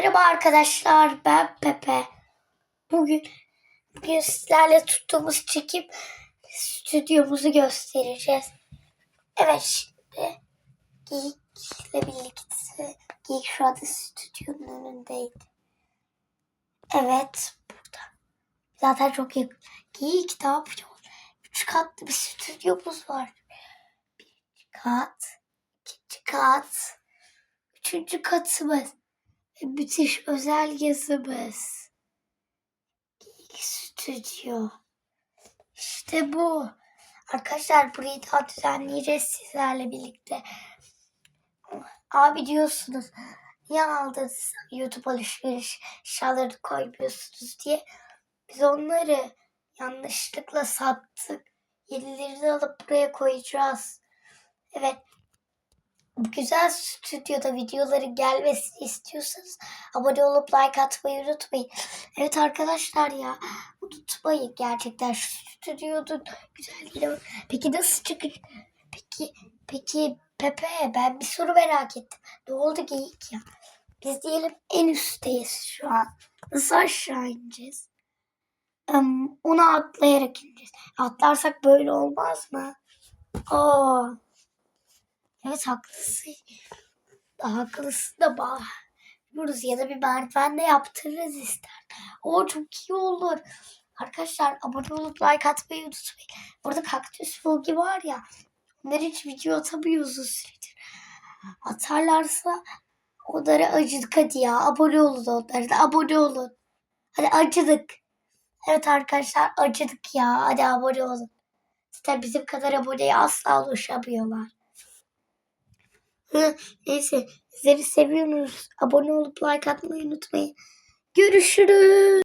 Merhaba arkadaşlar, ben Pepe. Bugün, bugün sizlerle tuttuğumuz çekim stüdyomuzu göstereceğiz. Evet şimdi Geek'le birlikte Geek şu anda stüdyonun önündeydi. Evet burada. Zaten çok yakın. Geek ne yapıyor? Üç katlı bir stüdyomuz var. Birinci kat, ikinci kat, üçüncü katımız. Müthiş özel yazımız. Geek Stüdyo. İşte bu. Arkadaşlar burayı daha düzenleyeceğiz sizlerle birlikte. Abi diyorsunuz niye aldınız YouTube alışveriş eşyalarını koymuyorsunuz diye. Biz onları yanlışlıkla sattık. Yenilerini alıp buraya koyacağız. Evet güzel stüdyoda videoların gelmesini istiyorsanız abone olup like atmayı unutmayın. Evet arkadaşlar ya unutmayın gerçekten şu stüdyonun güzelliğine. Peki nasıl çıkacak? Peki peki Pepe ben bir soru merak ettim. Ne oldu geyik ya? Biz diyelim en üstteyiz şu an. Nasıl aşağı ineceğiz? Em, Onu atlayarak ineceğiz. Atlarsak böyle olmaz mı? Aa. Evet haklısın. Haklısın da bah. Vururuz ya da bir merdiven de yaptırırız ister. O çok iyi olur. Arkadaşlar abone olup like atmayı unutmayın. Orada kaktüs vlogi var ya. Onlar hiç video atamıyoruz uzun süredir. Atarlarsa onlara acıdık hadi ya. Abone olun onlara da abone olun. Hadi acıdık. Evet arkadaşlar acıdık ya. Hadi abone olun. Zaten bizim kadar aboneye asla ulaşamıyorlar. Neyse sizleri seviyoruz. Abone olup like atmayı unutmayın. Görüşürüz.